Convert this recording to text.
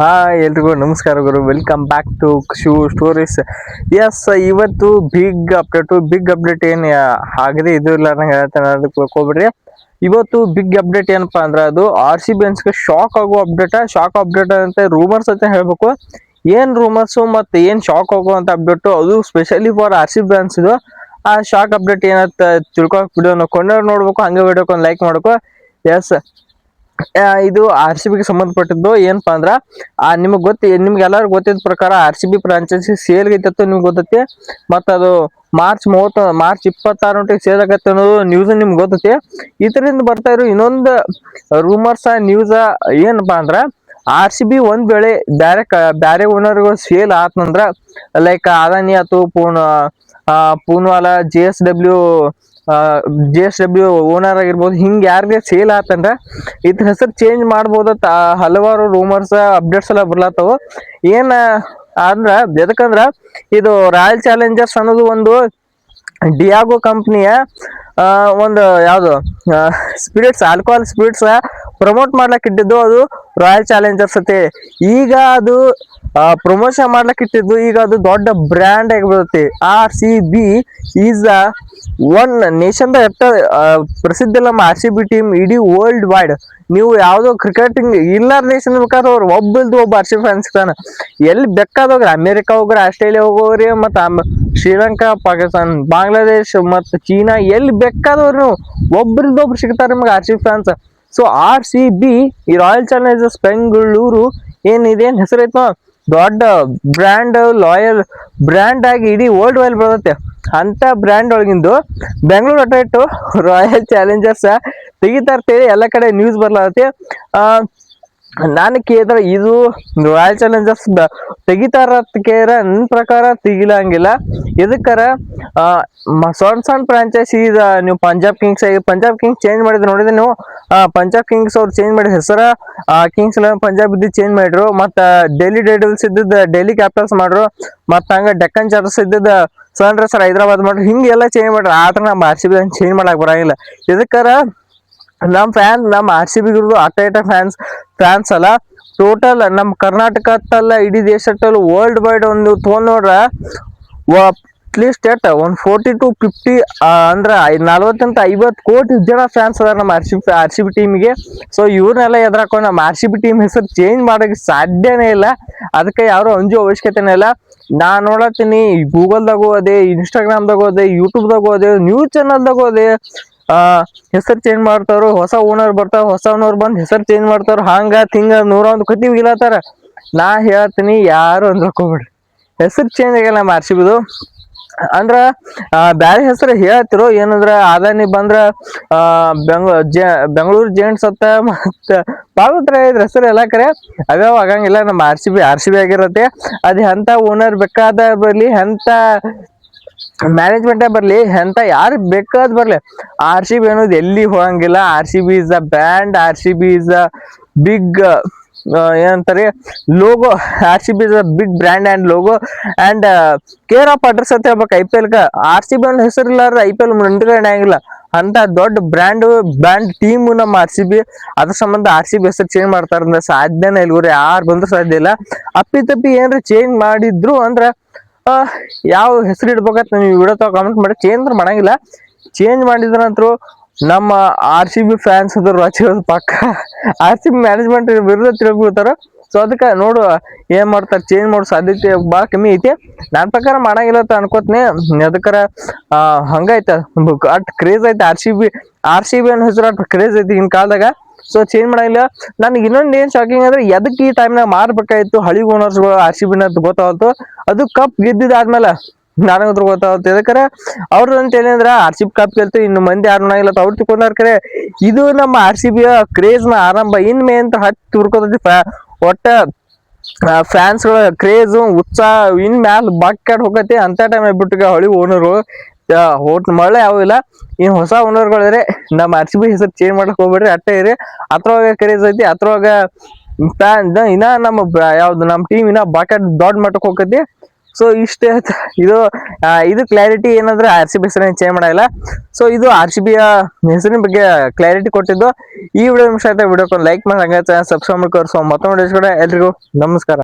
Hi ಎಲ್ರಿಗೂ ನಮಸ್ಕಾರಗಳು welcome back to shoe stories yes ಇವತ್ತು ಬಿಗ್ ಅಪ್ಡೇಟು ಬಿಗ್ ಅಪ್ಡೇಟ್ ಏನು ಆಗದೆ ಇದು ಇಲ್ಲ ನಂಗೆ ಹೇಳ್ತಾನೆ, ಅದಕ್ಕೆ ಇವತ್ತು ಬಿಗ್ ಅಪ್ಡೇಟ್ ಏನಪ್ಪ ಅಂದ್ರೆ ಅದು ಆರ್ ಸಿ ಬಿ ಅನ್ಸ್ಗೆ ಶಾಕ್ ಆಗೋ ಅಪ್ಡೇಟ್ ಶಾಕ್ ಅಪ್ಡೇಟ್ ಅಂತ ರೂಮರ್ಸ್ ಅಂತ ಹೇಳ್ಬೇಕು. ಏನು ರೂಮರ್ಸು ಮತ್ತು ಏನು ಶಾಕ್ ಆಗುವಂತ ಅಪ್ಡೇಟ್ ಅದು specially for R C B ಆ ಶಾಕ್ ಅಪ್ಡೇಟ್ ಏನಂತ ತಿಳ್ಕೊಳಕ್ ವಿಡಿಯೋನ ಕೊಂಡವ್ರು ನೋಡ್ಬೇಕು, ಹಂಗೆ ವಿಡಿಯೋಕ್ಕೆ ಲೈಕ್ ಮಾಡ್ಬೇಕು ಎಸ್ ಇದು ಆರ್ ಸಿ ಬಿಗೆ ಸಂಬಂಧಪಟ್ಟಿದ್ದು ಏನಪ್ಪಾ ಅಂದ್ರ, ಆ, ನಿಮಗೆ ಗೊತ್ತಿ, ನಿಮ್ಗೆ ಎಲ್ಲರಿಗೂ ಗೊತ್ತಿದ್ದ ಪ್ರಕಾರ R C B franchise sale ಐತತ್ತು ನಿಮ್ಗೆ ಗೊತ್ತೈತಿ. ಮತ್ತ ಅದು ಮಾರ್ಚ್ ಮೂವತ್ತ ಮಾರ್ಚ್ ಇಪ್ಪತ್ತಾರೊಂಟಿಗೆ ಸೇಲ್ ಆಗತ್ತೆ ಅನ್ನೋದು ನ್ಯೂಸ್ ನಿಮ್ಗೆ ಗೊತ್ತೈತಿ. ಇದರಿಂದ ಬರ್ತಾ ಇರೋ ಇನ್ನೊಂದು ರೂಮರ್ಸ್ ನ್ಯೂಸ್ ಏನಪ್ಪಾ ಅಂದ್ರ ಆರ್ ಸಿ ಬಿ ಒಂದ್ ವೇಳೆ ಬ್ಯಾರೆ ಕ- ಬ್ಯಾರೆ ಓನರ್ಗಳು ಸೇಲ್ ಆತಂದ್ರ ಲೈಕ್ ಅದಾನಿ ಆತು Poon Poonawalla J S W J S W owner ಆಗಿರ್ಬೋದು, ಹಿಂಗೆ ಯಾರಿಗೆ ಸೇಲ್ ಆತಂದ್ರ ಇದ್ರ ಹೆಸರು ಚೇಂಜ್ ಮಾಡ್ಬೋದು ಅಂತ ಹಲವಾರು ರೂಮರ್ಸ್ ಅಪ್ಡೇಟ್ಸ್ ಎಲ್ಲ ಬರ್ಲಾತಾವು. ಏನ, ಅಂದ್ರ ಎದಕ್ಕಂದ್ರ ಇದು ರಾಯಲ್ ಚಾಲೆಂಜರ್ಸ್ ಅನ್ನೋದು ಒಂದು ಡಿಯಾಗೋ ಕಂಪ್ನಿಯ ಒಂದು ಯಾವುದು ಸ್ಪಿರಿಟ್ಸ್ ಆಲ್ಕೋಹಾಲ್ ಸ್ಪಿರಿಟ್ಸ್ ಪ್ರಮೋಟ್ ಮಾಡ್ಲಕ್ಕೆ ಇಟ್ಟಿದ್ದು ಅದು ರಾಯಲ್ ಚಾಲೆಂಜರ್ಸ್ ಅತಿ. ಈಗ ಅದು ಪ್ರಮೋಷನ್ ಮಾಡ್ಲಕ್ಕೆ ಇಟ್ಟಿದ್ದು ಈಗ ಅದು ದೊಡ್ಡ ಬ್ರ್ಯಾಂಡ್ ಆಗಿಬಿಡುತ್ತೆ. R C B is one nation ಎಷ್ಟ ಆ, ಪ್ರಸಿದ್ಧ ನಮ್ಮ ಆರ್ ಸಿ ಬಿ ಟೀಮ್ ಇಡೀ ವರ್ಲ್ಡ್ ವೈಡ್ ನೀವು ಯಾವ್ದೋ ಕ್ರಿಕೆಟಿಂಗ್ ಇಲ್ಲಾರ ನೇಷನ್ ಬೇಕಾದ್ರೆ ಅವ್ರು ಒಬ್ಬಲ್ದು ಒಬ್ಬ ಆರ್ ಸಿ ಫ್ಯಾನ್ಸ್ ಇರ್ತಾನ. ಎಲ್ಲಿ ಬೇಕಾದೋಗ್ರಿ ಅಮೇರಿಕಾ ಹೋಗ್ರಿ ಆಸ್ಟ್ರೇಲಿಯಾ ಹೋಗೋರಿ ಮತ್ತು ಶ್ರೀಲಂಕಾ ಪಾಕಿಸ್ತಾನ್ ಬಾಂಗ್ಲಾದೇಶ್ ಮತ್ತು ಚೀನಾ ಎಲ್ಲಿ ಬೇಕಾದವ್ರು ನೀವು ಒಬ್ರದ್ದು ಒಬ್ರು ಸಿಗ್ತಾರೆ ನಿಮ್ಗೆ R C fans so R C B ಈ ರಾಯಲ್ ಚಾಲೆಂಜರ್ಸ್ ಬೆಂಗಳೂರು ಏನಿದೆ ಏನ್ ಹೆಸರೈತೋ ದೊಡ್ಡ ಬ್ರ್ಯಾಂಡ್ ಲಾಯಲ್ ಬ್ರ್ಯಾಂಡ್ ಆಗಿ ಇಡೀ ವರ್ಲ್ಡ್ ವೈಲ್ ಬರುತ್ತೆ. ಅಂತ ಬ್ರ್ಯಾಂಡ್ ಒಳಗಿಂದು ಬೆಂಗಳೂರು ಅಟ್ರಾಕ್ಟು ರಾಯಲ್ ಚಾಲೆಂಜರ್ಸ್ ತೆಗಿತಾ ಇರ್ತೇವೆ. ಎಲ್ಲ ಕಡೆ ನ್ಯೂಸ್ ಬರ್ಲಾಗತ್ತೆ. ನಾನು ಕೇಳಿದ್ರೆ ಇದು ರಾಯಲ್ ಚಾಲೆಂಜರ್ಸ್ ತೆಗಿತಾರ ಕೇರ ನನ್ನ ಪ್ರಕಾರ ತೆಗಿಲಂಗಿಲ್ಲ ಇದಕ್ಕರ ಸಣ್ಣ ಸಣ್ಣ ಫ್ರಾಂಚೈಸಿ ನೀವು Punjab Kings Punjab Kings change ಮಾಡಿದ್ರೆ ನೋಡಿದ್ರೆ ನೀವು ಪಂಜಾಬ್ ಕಿಂಗ್ಸ್ ಅವ್ರು ಚೇಂಜ್ ಮಾಡಿದ ಹೆಸರ ಕಿಂಗ್ಸ್ ಇಲೆವೆನ್ ಪಂಜಾಬ್ ಇದ್ದು ಚೇಂಜ್ ಮಾಡಿದ್ರು. ಮತ್ತು ಡೆಲ್ಲಿ ಡೇಡಲ್ಸ್ ಇದ್ದದ್ದು ಡೆಲ್ಲಿ ಕ್ಯಾಪಿಟಲ್ಸ್ ಮಾಡ್ರು. ಮತ್ತು ಹಂಗೆ ಡೆಕ್ಕನ್ ಚಾರ್ಜರ್ಸ್ ಇದ್ದದ್ದು ಸನ್ ರೈಸರ್ ಹೈದರಾಬಾದ್ ಮಾಡ್ರು. ಹಿಂಗೆಲ್ಲ ಚೇಂಜ್ ಮಾಡ್ರು. ಆದ್ರೆ ನಮ್ಮ ಆರ್ ಸಿ ಬಿ ಚೇಂಜ್ ಮಾಡಕ್ಕೆ ಬರಂಗಿಲ್ಲ. ಎದಕ್ಕಾರ ನಮ್ಮ ಫ್ಯಾನ್ ನಮ್ಮ ಆರ್ ಸಿ ಬಿ ಆಟ ಫ್ಯಾನ್ಸ್ ಫ್ಯಾನ್ಸ್ ಅಲ್ಲ. ಟೋಟಲ್ ನಮ್ಮ ಕರ್ನಾಟಕದಲ್ಲ, ಇಡೀ ದೇಶದಲ್ಲ ವರ್ಲ್ಡ್ ವೈಡ್ ಒಂದು ತೊಗೊಂಡ್ ನೋಡ್ರ ಅಟ್ಲೀಸ್ಟ್ ಎಟ್ ಒಂದು ಫೋರ್ಟಿ ಟು ಫಿಫ್ಟಿ ಅಂದ್ರೆ ನಲ್ವತ್ತಂತ ಐವತ್ತು ಕೋಟಿ ಜನ ಫ್ಯಾನ್ಸ್ ಅದಾರ ನಮ್ಮ R C B R C B ಟೀಮಿಗೆ so ಇವ್ರನ್ನೆಲ್ಲ ಎದುರಾಕೊಂಡು ನಮ್ಮ ಆರ್ ಸಿ ಬಿ ಟೀಮ್ ಹೆಸರು ಚೇಂಜ್ ಮಾಡೋಕೆ ಸಾಧ್ಯನೇ ಇಲ್ಲ. ಅದಕ್ಕೆ ಯಾರು ಅಂಜು ಅವಶ್ಯಕತೆನೇ ಇಲ್ಲ. ನಾ ನೋಡತ್ತೀನಿ ಗೂಗಲ್ದಾಗ ಹೋದೆ ಇನ್ಸ್ಟಾಗ್ರಾಮ್ದಾಗ ಹೋದೆ ಯೂಟ್ಯೂಬ್ದಾಗ ಹೋದೆ ನ್ಯೂಸ್ ಚಾನಲ್ದಾಗ ಹೋದೆ. ಆ, ಹೆಸರು ಚೇಂಜ್ ಮಾಡ್ತಾರೋ ಹೊಸ ಓನರ್ ಬರ್ತಾವ ಹೊಸ ಓನರ್ ಬಂದ್ ಹೆಸರು ಚೇಂಜ್ ಮಾಡ್ತಾರ ಹಂಗ, ತಿಂಗ ನೂರ ಒಂದ್ ಕತಿ ಬಿಗಿಲತ್ತಾರ ನಾ ಹೇಳ್ತೀನಿ, ಯಾರು ಅಂದ್ರಕೋಬೇಡ್ರಿ ಹೆಸರು ಚೇಂಜ್ ಆಗಿಲ್ಲ ನಮ್ಮ ಆರ್ ಸಿ ಬಿದು ಅಂದ್ರ ಬ್ಯಾರೆ ಹೆಸರು ಹೇಳ್ತಿರೋ, ಏನಂದ್ರ ಅದಾನಿ ಬಂದ್ರ ಬೆಂಗ್ ಬೆಂಗಳೂರು ಜೇಂಟ್ಸ್ ಅಂತ, ಮತ್ತ ಪಾಲತ್ರ ತರ ಇದ್ರ ಹೆಸರು ಎಲ್ಲ ಕರೆ ಅವ್ಯಾವ ಆಗಂಗಿಲ್ಲ, ನಮ್ಮ R C B R C B ಆಗಿರತ್ತೆ. ಅದ್ ಎಂತ ಓನರ್ ಬೇಕಾದ ಬರ್ಲಿ ಎಂತ ಮ್ಯಾನೇಜ್ಮೆಂಟೇ ಬರಲಿ, ಎಂತ ಯಾರು ಬೇಕಾದ್ ಬರಲಿ. ಆರ್ ಸಿ ಬಿ ಅನ್ನೋದು ಎಲ್ಲಿ ಹೋಗಂಗಿಲ್ಲ. R C B is a band R C B is a big ಏನಂತಾರೆ? Logo R C B is a big brand and logo and care of address ಅಂತ ಹೇಳ್ಬೇಕು ಐ ಪಿ ಎಲ್ಗೆ R C B ಅನ್ನೋ ಹೆಸರಿಲ್ಲಾರ I P L ಆಗಿಲ್ಲ ಅಂತ ದೊಡ್ಡ brand brand team ನಮ್ಮ ಆರ್ ಸಿ ಬಿ ಅದ್ರ ಸಂಬಂಧ ಆರ್ ಸಿ ಬಿ ಹೆಸರು ಚೇಂಜ್ ಮಾಡ್ತಾರಂದ್ರೆ ಸಾಧ್ಯನೇ ಇಲ್ಲ. ಇವ್ರು ಯಾರು ಬಂದ್ರು ಸಾಧ್ಯ ಇಲ್ಲ. ಅಪ್ಪಿ ತಪ್ಪಿ ಏನ್ರ ಚೇಂಜ್ ಮಾಡಿದ್ರು ಅಂದ್ರ ಯಾವ ಹೆಸರು ಇಡ್ಬೇಕಂತ ನೀವು ವಿಡಿಯೋ ಕಮೆಂಟ್ ಮಾಡಿ. ಚೇಂಜ್ ಮಾಡಂಗಿಲ್ಲ. ಚೇಂಜ್ ಮಾಡಿದ್ರ ನಂತರ ನಮ್ಮ ಆರ್ ಸಿ ಬಿ ಫ್ಯಾನ್ಸ್ ಅದ್ರ ರಚಿರೋದು ಪಕ್ಕ. ಆರ್ ಸಿ ಬಿ ಮ್ಯಾನೇಜ್ಮೆಂಟ್ ವಿರುದ್ಧ ತಿಳ್ಕೊಳ್ತಾರ. ಸೊ ಅದಕ್ಕೆ ನೋಡು ಏನ್ ಮಾಡ್ತಾರೆ ಚೇಂಜ್ ಮಾಡೋ ಸಾಧ್ಯತೆ ಭಾಳ ಕಮ್ಮಿ ಐತಿ. ನನ್ನ ಪ್ರಕಾರ ಮಾಡಂಗಿಲ್ಲ ಅಂತ ಅನ್ಕೋತೀನಿ. ಅದಕ್ಕಾರ ಹಂಗೈತೆ. ಅಟ್ ಕ್ರೇಜ್ ಐತೆ R C B R C B ಅನ್ನೋ ಹೆಸರು ಅಟ್ ಕ್ರೇಜ್ ಐತಿ ಈಗಿನ ಕಾಲದಾಗ. ಸೊ ಚೇಂಜ್ ಮಾಡಂಗಿಲ್ಲ. ನನಗೆ ಇನ್ನೊಂದು ಏನ್ ಶಾಕಿಂಗ್ ಅಂದ್ರೆ ಎದಕ್ಕೆ ಈ ಟೈಮ್ನಾಗ ಮಾರ್ಬೇಕಾಯ್ತು ಹಳಿ ಓನರ್ಸ್ಗಳು ಆರ್ ಸಿ ಬಿನ ಅಂತ ಅದು ಕಪ್ ಗೆದ್ದಿದ್ದಾದ್ಮೇಲೆ ನನಗಂತ್ರ ಗೊತ್ತಾಗುತ್ತೆ ಯಾಕಂದ್ರೆ ಅವ್ರದ್ದು ಅಂತ ಏನಂದ್ರ ಆರ್ ಸಿ ಬಿ ಕಪ್ ಗೆಲ್ತು ಇನ್ನು ಮಂದಿ ಯಾರು ಇಲ್ಲ ಅವ್ರು ತಿಳ್ಕೊಂಡಾರ ಕರೆ ಇದು ನಮ್ಮ ಆರ್ ಸಿ ಬಿಯ ಕ್ರೇಜ್ನ ಆರಂಭ. ಇನ್ ಮೇ ಅಂತ ಹತ್ತಿ ತುರ್ಕೋತೈತಿ ಒಟ್ಟ ಫ್ಯಾನ್ಸ್ಗಳ ಕ್ರೇಜ್ ಉತ್ಸಾಹ, ಇನ್ ಮ್ಯಾಲ ಬಕ್ಕಾಡ್ ಹೋಗತಿ ಅಂತ ಟೈಮ್ ಬಿಟ್ಟು ಹಳಿ ಓನರು ಹೋಟ್ ಮಳೆ ಯಾವ ಇಲ್ಲ. ಇನ್ ಹೊಸ ಓನರ್ಗಳಿದ್ರೆ ನಮ್ಮ ಆರ್ ಸಿ ಬಿ ಹೆಸರು ಚೇಂಜ್ ಮಾಡಕ್ ಹೋಗ್ಬೇಡ್ರಿ, ಅಟ್ಟೆ ಇರಿ. ಅದ್ರೊಳಗ ಕ್ರೇಜ್ ಐತಿ ಅದ್ರೊಳಗ ಇನ್ನ ನಮ್ಮ ಯಾವ್ದು ನಮ್ಮ ಟೀಮ್ ಇನ್ನ ಬಾಕೆಟ್ ದೊಡ್ಡ ಮಟ್ಟಕ್ಕೆ ಹೋಗತಿ ಸೊ ಇಷ್ಟೇ ಇದು ಇದು ಕ್ಲಾರಿಟಿ ಏನಂದ್ರೆ ಆರ್ ಸಿ ಬಿ ಹೆಸರನ್ನ ಚೇಂಜ್ ಮಾಡಲ್ಲ ಸೊ ಇದು ಆರ್ ಸಿ ಬಿಯ ಹೆಸರಿನ ಬಗ್ಗೆ ಕ್ಲಾರಿಟಿ ಕೊಟ್ಟಿದ್ದು. ಈ ವಿಡಿಯೋ ನಿಮಿಷ ಆಯ್ತಾ, ವಿಡಿಯೋಕ್ಕೊಂದು ಲೈಕ್ ಮಾಡಿ ಸಬ್ಸ್ಕ್ರೈಬ್ ಮಾಡ್ಕೊಂಡು ಸೊ ಮತ್ತೊಂದು ಕೂಡ ಎಲ್ರಿಗೂ ನಮಸ್ಕಾರ.